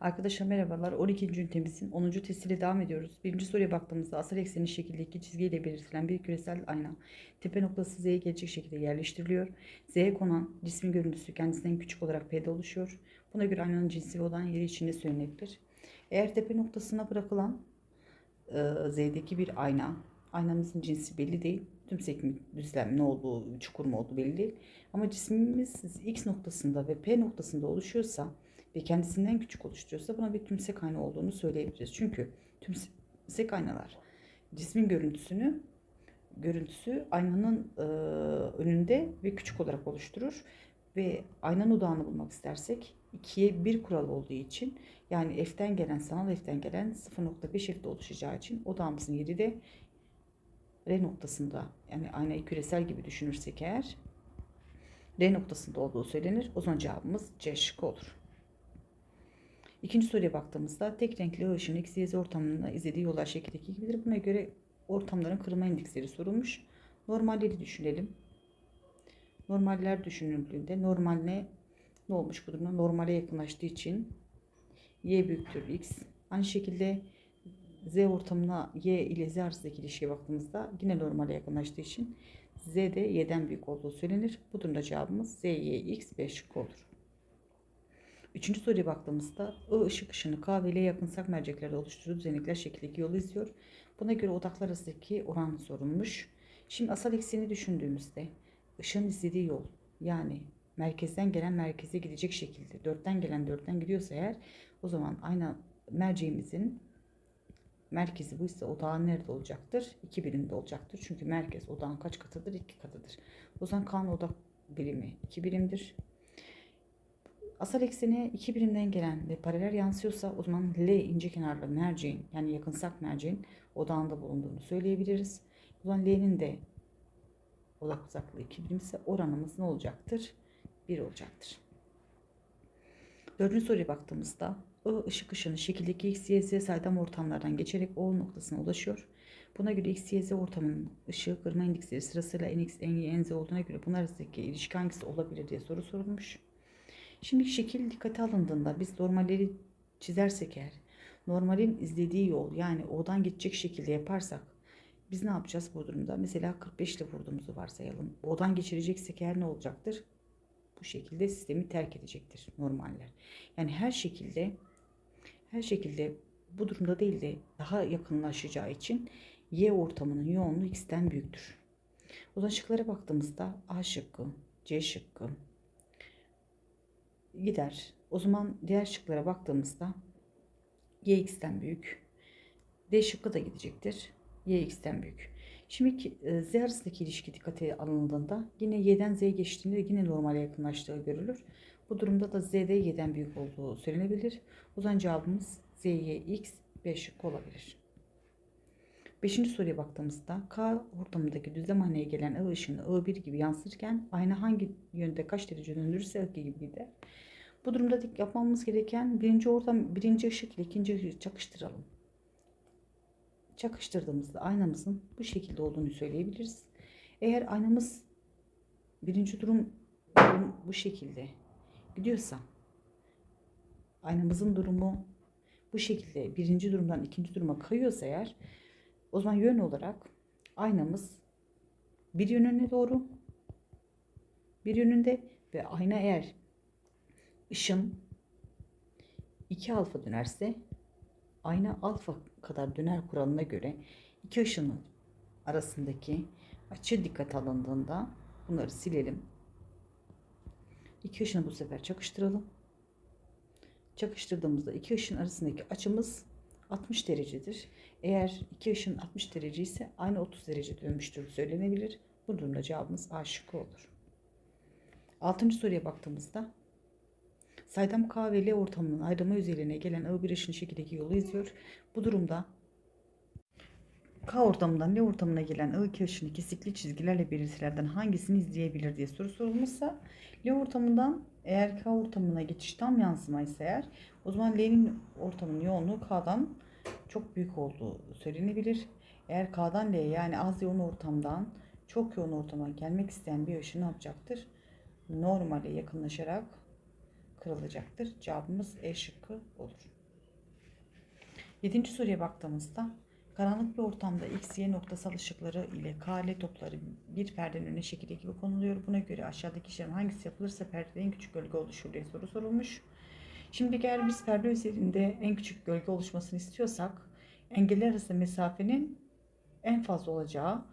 Arkadaşlar merhabalar. 12. ünitemizin 10. testiyle devam ediyoruz. Birinci soruya baktığımızda asal eksenin şekildeki çizgiyle belirtilen bir küresel ayna tepe noktası Z'ye gelecek şekilde yerleştiriliyor. Z'ye konan cismin görüntüsü kendisinden küçük olarak P'de oluşuyor. Buna göre aynanın cinsi olan yeri içinde söylenebilir. Eğer tepe noktasına bırakılan e, Z'deki bir ayna, aynamızın cinsi belli değil. Tümsek mi, düzlem ne olduğu, çukur mu olduğu belli değil. Ama cismimiz X noktasında ve P noktasında oluşuyorsa ve kendisinden küçük oluşturuyorsa buna bir tümsek ayna olduğunu söyleyebiliriz. Çünkü tümsek aynalar cismin görüntüsünü görüntüsü aynanın e, önünde ve küçük olarak oluşturur ve aynanın odağını bulmak istersek ikiye bir kural olduğu için yani F'ten gelen sanal F'ten gelen 0.5 F'de oluşacağı için odağımızın yeri de R noktasında yani aynayı küresel gibi düşünürsek eğer R noktasında olduğu söylenir. O zaman cevabımız C şıkkı olur. İkinci soruya baktığımızda tek renkli ışığın eksi y ortamında izlediği yollar şekildeki gibidir. Buna göre ortamların kırılma endeksleri sorulmuş. Normalleri düşünelim. Normaller düşünüldüğünde normal ne? Ne olmuş bu durumda? Normale yakınlaştığı için y büyüktür x. Aynı şekilde z ortamına y ile z arasındaki ilişkiye baktığımızda yine normale yakınlaştığı için z de y'den büyük olduğu söylenir. Bu durumda cevabımız z, y, x, b şıkkı olur. Üçüncü soruya baktığımızda I ışık ışını K ve L yakınsak merceklerde oluşturduğu düzenekler şekildeki yolu izliyor. Buna göre odaklar arasındaki oran sorulmuş. Şimdi asal ekseni düşündüğümüzde ışığın izlediği yol yani merkezden gelen merkeze gidecek şekilde dörtten gelen dörtten gidiyorsa eğer o zaman aynı merceğimizin merkezi bu ise odağın nerede olacaktır? 2 birimde olacaktır. Çünkü merkez odağın kaç katıdır? 2 katıdır. O zaman K'nın odak birimi 2 birimdir. Asal ekseni iki birimden gelen ve paralel yansıyorsa o zaman L ince kenarlı merceğin yani yakınsak merceğin odağında bulunduğunu söyleyebiliriz. O zaman L'nin de odak uzaklığı iki birim ise oranımız ne olacaktır? 1 olacaktır. Dördüncü soruya baktığımızda I ışık ışını şekildeki X, Y, Z saydam ortamlardan geçerek O noktasına ulaşıyor. Buna göre X, Y, Z ortamının ışığı kırma endeksleri sırasıyla NX, NY, NZ olduğuna göre bunlar arasındaki ilişki hangisi olabilir diye soru sorulmuş. Şimdi şekil dikkate alındığında biz normalleri çizersek eğer normalin izlediği yol yani odan geçecek şekilde yaparsak biz ne yapacağız bu durumda? Mesela 45 ile vurduğumuzu varsayalım. Odan geçireceksek eğer ne olacaktır? Bu şekilde sistemi terk edecektir normaller. Yani her şekilde her şekilde bu durumda değil de daha yakınlaşacağı için Y ortamının yoğunluğu X'ten büyüktür. O şıklara baktığımızda A şıkkı, C şıkkı, gider. O zaman diğer şıklara baktığımızda YX'ten büyük. D şıkkı da gidecektir. YX'ten büyük. Şimdi e, Z arasındaki ilişki dikkate alındığında yine Y'den Z geçtiğinde yine normale yakınlaştığı görülür. Bu durumda da Z'de Y'den büyük olduğu söylenebilir. O zaman cevabımız ZYX B şıkkı olabilir. Beşinci soruya baktığımızda K ortamındaki düzlem aynaya gelen I ışını I1 gibi yansırken ayna hangi yönde kaç derece döndürürse I2 gibi gider. Bu durumda yapmamız gereken birinci ortam birinci ışık ile ikinci ışığı çakıştıralım. Çakıştırdığımızda aynamızın bu şekilde olduğunu söyleyebiliriz. Eğer aynamız birinci durum, durum bu şekilde gidiyorsa aynamızın durumu bu şekilde birinci durumdan ikinci duruma kayıyorsa eğer o zaman yön olarak aynamız bir yönüne doğru bir yönünde ve ayna eğer ışın 2 alfa dönerse ayna alfa kadar döner kuralına göre iki ışının arasındaki açı dikkat alındığında bunları silelim. İki ışını bu sefer çakıştıralım. Çakıştırdığımızda iki ışın arasındaki açımız 60 derecedir. Eğer iki ışın 60 derece ise aynı 30 derece dönmüştür söylenebilir. Bu durumda cevabımız A şıkkı olur. Altıncı soruya baktığımızda saydam K ve L ortamının ayrılma özelliğine gelen I1 ışın şekildeki yolu izliyor. Bu durumda K ortamından L ortamına gelen I2 ışını kesikli çizgilerle belirtilerden hangisini izleyebilir diye soru sorulmuşsa L ortamından eğer K ortamına geçiş tam yansımaysa eğer o zaman L'nin ortamının yoğunluğu K'dan çok büyük olduğu söylenebilir. Eğer K'dan L'ye yani az yoğun ortamdan çok yoğun ortama gelmek isteyen bir ışın ne yapacaktır? Normale yakınlaşarak kırılacaktır. Cevabımız E şıkkı olur. Yedinci soruya baktığımızda karanlık bir ortamda X, Y noktasal ışıkları ile KL topları bir perdenin önüne şekilde gibi konuluyor. Buna göre aşağıdaki işlemin hangisi yapılırsa perdede en küçük gölge oluşur diye soru sorulmuş. Şimdi eğer biz perde üzerinde en küçük gölge oluşmasını istiyorsak engeller arasında mesafenin en fazla olacağı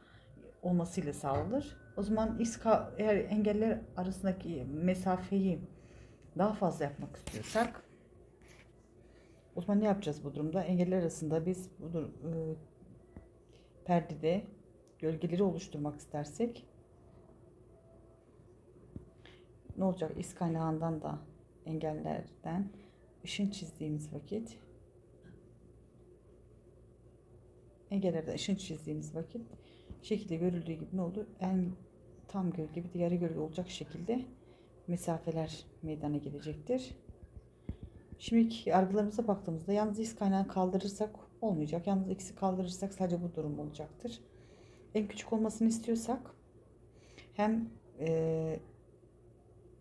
olmasıyla sağlanır. O zaman X, eğer engeller arasındaki mesafeyi daha fazla yapmak istiyorsak o zaman ne yapacağız bu durumda? Engeller arasında biz bu dur- e, perdede gölgeleri oluşturmak istersek ne olacak? X kaynağından da engellerden ışın çizdiğimiz vakit engellerden ışın çizdiğimiz vakit şekilde görüldüğü gibi ne olur? En tam gölge bir de yarı gölge olacak şekilde mesafeler meydana gelecektir. Şimdiki yargılarımıza baktığımızda yalnız x kaynağını kaldırırsak olmayacak. Yalnız x'i kaldırırsak sadece bu durum olacaktır. En küçük olmasını istiyorsak hem e,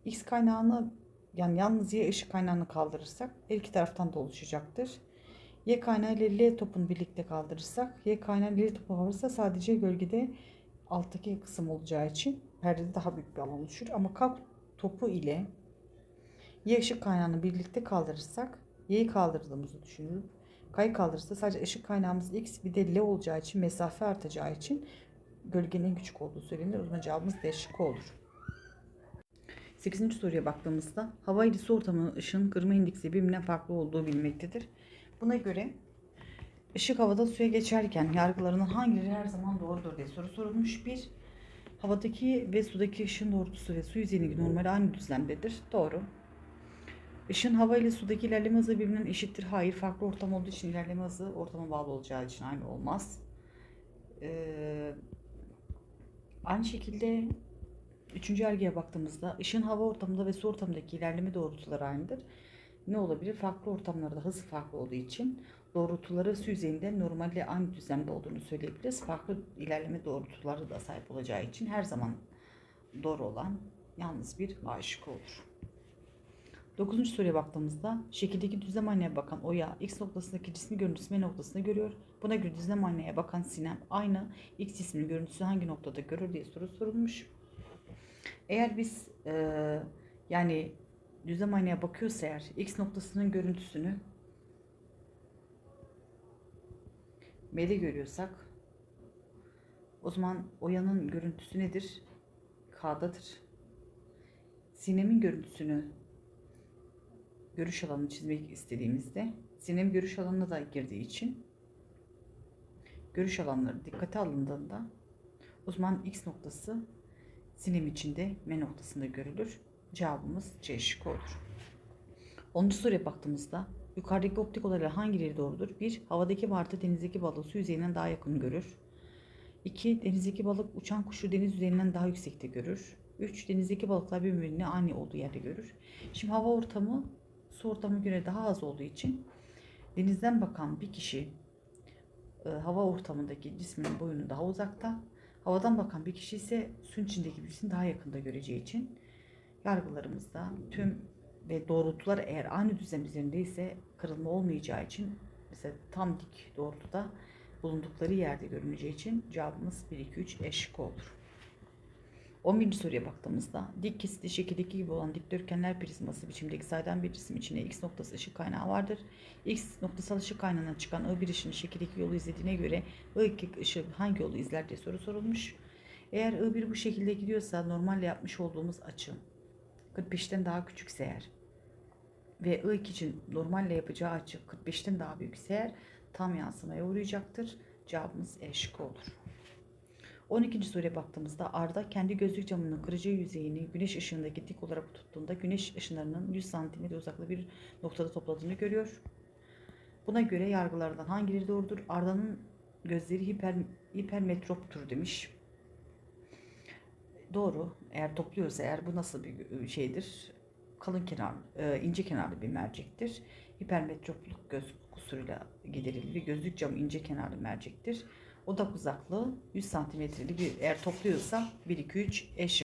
x kaynağını yani yalnız y ışık kaynağını kaldırırsak her iki taraftan da oluşacaktır. Y kaynağı ile L topunu birlikte kaldırırsak Y kaynağı L topu varsa sadece gölgede alttaki kısım olacağı için perdede daha büyük bir alan oluşur. Ama K topu ile Y ışık kaynağını birlikte kaldırırsak Y'yi kaldırdığımızı düşünürüp K'yı kaldırırsa sadece ışık kaynağımız X bir de L olacağı için mesafe artacağı için gölgenin en küçük olduğu söylenir. O zaman cevabımız D şıkkı olur. 8. soruya baktığımızda hava ile su ortamının ışığın kırma indeksi birbirinden farklı olduğu bilinmektedir. Buna göre ışık havada suya geçerken yargılarının hangileri her zaman doğrudur diye soru sorulmuş. Bir, havadaki ve sudaki ışığın doğrultusu ve su yüzeyindeki normal aynı düzlemdedir. Doğru. Işın hava ile sudaki ilerleme hızı birbirinden eşittir. Hayır. Farklı ortam olduğu için ilerleme hızı ortama bağlı olacağı için aynı olmaz. Ee, aynı şekilde üçüncü yargıya baktığımızda ışın hava ortamında ve su ortamındaki ilerleme doğrultuları aynıdır. Ne olabilir? Farklı ortamlarda hız farklı olduğu için doğrultuları su yüzeyinde normalde aynı düzlemde olduğunu söyleyebiliriz. Farklı ilerleme doğrultuları da sahip olacağı için her zaman doğru olan yalnız bir A şıkkı olur. Dokuzuncu soruya baktığımızda şekildeki düzlem aynaya bakan Oya X noktasındaki cismi görüntüsü M noktasında görüyor. Buna göre düzlem aynaya bakan Sinem aynı X cisminin görüntüsü hangi noktada görür diye soru sorulmuş. Eğer biz eee, yani düzlem aynaya bakıyorsa eğer X noktasının görüntüsünü M'de görüyorsak o zaman Oya'nın görüntüsü nedir? K'dadır. Sinem'in görüntüsünü görüş alanını çizmek istediğimizde sinem görüş alanına da girdiği için görüş alanları dikkate alındığında o zaman X noktası sinem içinde M noktasında görülür. Cevabımız C şıkkı olur. 10. soruya baktığımızda yukarıdaki optik olaylar hangileri doğrudur? 1. Havadaki martı denizdeki balığı su yüzeyinden daha yakın görür. 2. Denizdeki balık uçan kuşu deniz yüzeyinden daha yüksekte görür. 3. Denizdeki balıklar birbirine aynı olduğu yerde görür. Şimdi hava ortamı su ortamına göre daha az olduğu için denizden bakan bir kişi e, hava ortamındaki cisminin boyunu daha uzakta, havadan bakan bir kişi ise suyun içindeki birisini daha yakında göreceği için yargılarımızda tüm ve doğrultular eğer aynı düzlem üzerindeyse kırılma olmayacağı için mesela tam dik doğrultuda bulundukları yerde görüneceği için cevabımız 1, 2, 3 eşlik olur. 11. soruya baktığımızda dik kesitli şekildeki gibi olan dikdörtgenler prizması biçimdeki saydam bir cisim içinde x noktası ışık kaynağı vardır. X noktasal ışık kaynağından çıkan I1 ışığının şekildeki yolu izlediğine göre I2 ışığı hangi yolu izler diye soru sorulmuş. Eğer I1 bu şekilde gidiyorsa normalle yapmış olduğumuz açı 45'ten daha küçükse eğer ve I2 için normalle yapacağı açı 45'ten daha büyükse eğer tam yansımaya uğrayacaktır. Cevabımız E şıkkı olur. 12. soruya baktığımızda Arda kendi gözlük camının kırıcı yüzeyini güneş ışığındaki dik olarak tuttuğunda güneş ışınlarının 100 cm uzaklığı bir noktada topladığını görüyor. Buna göre yargılardan hangileri doğrudur? Arda'nın gözleri hiper, hipermetroptur demiş. Doğru. Eğer topluyorsa eğer bu nasıl bir şeydir? Kalın kenar, e, ince kenarlı bir mercektir. Hipermetropluk göz kusuruyla giderildi. Gözlük camı ince kenarlı mercektir. Odak uzaklığı 100 santimetrelik bir eğer topluyorsa 1 2 3 eşit